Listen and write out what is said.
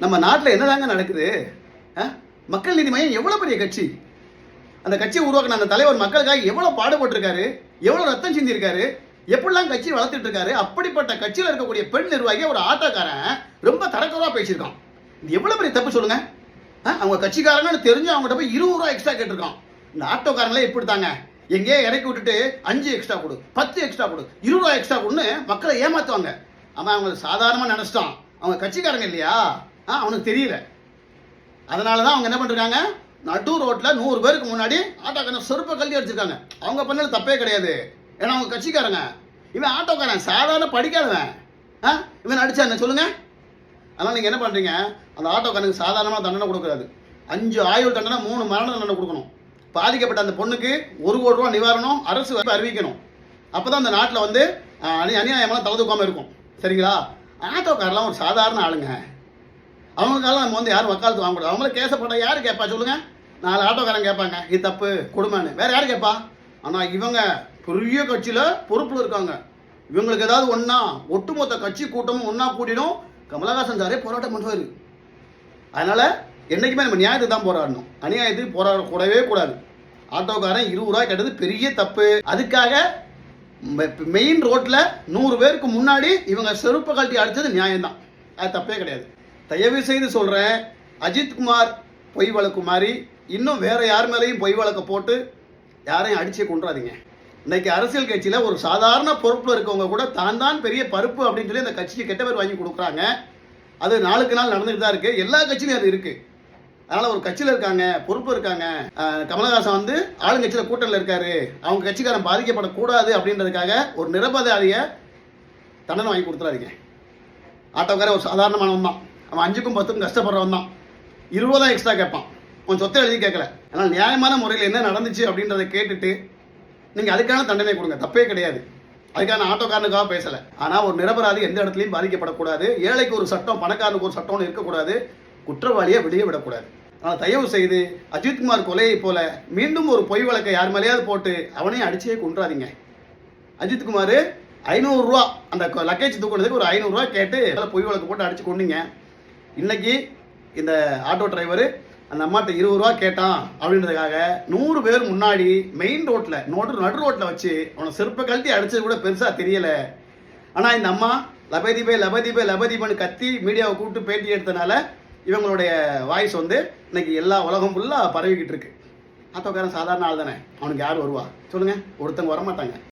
நம்ம நாட்டில் என்னதாங்க நடக்குது? ஆ? மக்கள் நீதி மையம் எவ்வளோ பெரிய கட்சி? அந்த கட்சியை உருவாக்கின அந்த தலைவர் மக்களுக்காக எவ்வளோ பாடுபட்டிருக்காரு? எவ்வளோ ரத்தம் சிந்திருக்காரு? எப்படிலாம் கட்சி வளர்த்துட்டு இருக்காரு? அப்படிப்பட்ட கட்சியில் இருக்கக்கூடிய பெண் நிர்வாகி ஒரு ஆட்டோக்காரன் ரொம்ப தரக்குறவா பேசியிருக்கான். இது எவ்வளோ பெரிய தப்பு சொல்லுங்க? ஆ? அவங்க கட்சிக்காரங்கன்னு தெரிஞ்சு அவங்ககிட்ட போய் இருபது ரூபா எக்ஸ்ட்ரா கேட்டிருக்கான். இந்த ஆட்டோக்காரங்களே இப்படி தாங்க எங்கேயே இறக்கி விட்டுட்டு அஞ்சு எக்ஸ்ட்ரா கொடு பத்து எக்ஸ்ட்ரா கொடு இருபது ரூபா எக்ஸ்ட்ரா கொடுன்னு மக்களை ஏமாத்துவாங்க. அவன் அவங்க சாதாரணமாக நினச்சிட்டான். அவங்க கட்சிக்காரங்க இல்லையா? ஆ அவனுக்கு தெரியல. அதனால தான் அவங்க என்ன பண்ணுறாங்க நடு ரோட்டில் நூறு பேருக்கு முன்னாடி ஆட்டோக்காரன் செருப்பை கல்வி அடிச்சிருக்காங்க. அவங்க பண்ணது தப்பே கிடையாது. ஏன்னா அவங்க கட்சிக்காரங்க. இவன் ஆட்டோக்காரன் சாதாரண படிக்காதவன். ஆ இவன் அடிச்சா என்ன சொல்லுங்க? அதனால் நீங்கள் என்ன பண்ணுறீங்க அந்த ஆட்டோக்காரனுக்கு சாதாரணமாக தண்டனை கொடுக்குறாது அஞ்சு ஆயுள் தண்டனை மூணு மரண தண்டனை கொடுக்கணும். பாதிக்கப்பட்ட அந்த பொண்ணுக்கு ஒரு கோடி ரூபா நிவாரணம் அரசு அறிவிக்கணும். அப்போ தான் அந்த நாட்டில் வந்து அணி அநியாயமெல்லாம் தலை தூக்காமல் இருக்கும். சரிங்களா? ஆட்டோக்காரெலாம் ஒரு சாதாரண ஆளுங்க. அவங்களுக்கெல்லாம் நம்ம வந்து யாரும் வக்காலத்து வாங்க முடியாது அவங்கள கேசப்பட்ட யார் கேட்பா? சொல்லுங்க. நாலு ஆட்டோக்காரன் கேட்பாங்க. இது தப்பு. கொடுமைன்னு. வேற யார் கேட்பா? ஆனால் இவங்க பெரிய கட்சியில் பொறுப்பில் இருக்காங்க. இவங்களுக்கு ஏதாவது ஒன்றா ஒட்டுமொத்த கட்சி கூட்டமும் ஒன்றா கூட்டிடும் கமலஹாசன் சாரே போராட்டம் பண்ணுவார் அதனால் என்றைக்குமே நம்ம நியாயத்துக்கு தான் போராடணும். அநியாயத்துக்கு போராடக்கூடவே கூடாது. ஆட்டோக்காரன் இருபது ரூபாய் கேட்டது பெரிய தப்பு. அதுக்காக மெயின் ரோட்டில் நூறு பேருக்கு முன்னாடி இவங்க செருப்பு கழட்டி அடித்தது நியாயம்தான். அது தப்பே கிடையாது. தயவு செய்து சொல்கிறேன் அஜித்குமார் பொய் வழக்கு மாதிரி இன்னும் வேறு யார் மேலேயும் பொய் வழக்கை போட்டு யாரையும் அடிச்சே கொண்டுறாதீங்க இன்றைக்கி அரசியல் கட்சியில் ஒரு சாதாரண பொறுப்பில் இருக்கவங்க கூட தான் தான் பெரிய பருப்பு அப்படின்னு சொல்லி அந்த கட்சிக்கு கெட்ட பேர் வாங்கி கொடுக்குறாங்க. அது நாளுக்கு நாள் நடந்துட்டு தான் இருக்குது எல்லா கட்சியிலையும் அது இருக்குது அதனால் ஒரு கட்சியில் இருக்காங்க பொறுப்பு இருக்காங்க. கமலஹாசன் வந்து ஆளுங்கட்சியில் கூட்டணியில் இருக்காரு. அவங்க கட்சிக்காரன் பாதிக்கப்படக்கூடாது அப்படின்றதுக்காக ஒரு நிரபதாரியை தண்டனை வாங்கி கொடுத்துறாதீங்க. ஆட்டோக்காரன் ஒரு சாதாரணமானவன் தான் அவன் அஞ்சுக்கும் பத்துக்கும் கஷ்டப்படுறவன் தான். இருபதாயிரம் எக்ஸ்ட்ரா கேட்பான். உன் சொத்தை எழுதி கேட்கல. ஆனால் நியாயமான முறையில் என்ன நடந்துச்சு அப்படின்றத கேட்டுட்டு நீங்கள் அதுக்கான தண்டனை கொடுங்க. தப்பே கிடையாது. அதுக்கான ஆட்டோக்காரனுக்காக பேசலை. ஆனால் ஒரு நிரபராதி எந்த இடத்துலையும் பாதிக்கப்படக்கூடாது. ஏழைக்கு ஒரு சட்டம் பணக்காரனுக்கு ஒரு சட்டம்னு இருக்கக்கூடாது. குற்றவாளியை வெளியே விடக்கூடாது. ஆனால் தயவு செய்து அஜித்குமார் கொலையை போல மீண்டும் ஒரு பொய் வழக்கை யார் மேலேயாவது போட்டு அவனையும் அடிச்சே கொன்றாதீங்க. அஜித்குமார் ஐநூறுரூவா அந்த லக்கேஜ் தூக்குனதுக்கு ஒரு ஐநூறுரூவா கேட்டு அதில் பொய் வழக்கு போட்டு அடிச்சு கொண்டீங்க இன்னைக்கு இந்த ஆட்டோ டிரைவரு அந்த அம்மாட்ட இருபது ரூபா கேட்டான் அப்படின்றதுக்காக நூறு பேர் முன்னாடி மெயின் ரோட்டில் நோட்டு நடு ரோட்டில் வச்சு அவனை செருப்பை கழட்டி அடிச்சது கூட பெருசாக தெரியலை. ஆனால் இந்த அம்மா லபதிபே லபதிபே லபதிபன்னு கத்தி மீடியாவை கூப்பிட்டு பேட்டி எடுத்தனால இவங்களுடைய வாய்ஸ் வந்து இன்னைக்கு எல்லா உலகம் ஃபுல்லாக பரவிக்கிட்டு இருக்கு. ஆட்டோக்காரன் சாதாரண ஆள் தானே. அவனுக்கு யார் வருவா? சொல்லுங்கள் ஒருத்தங்க வரமாட்டாங்க.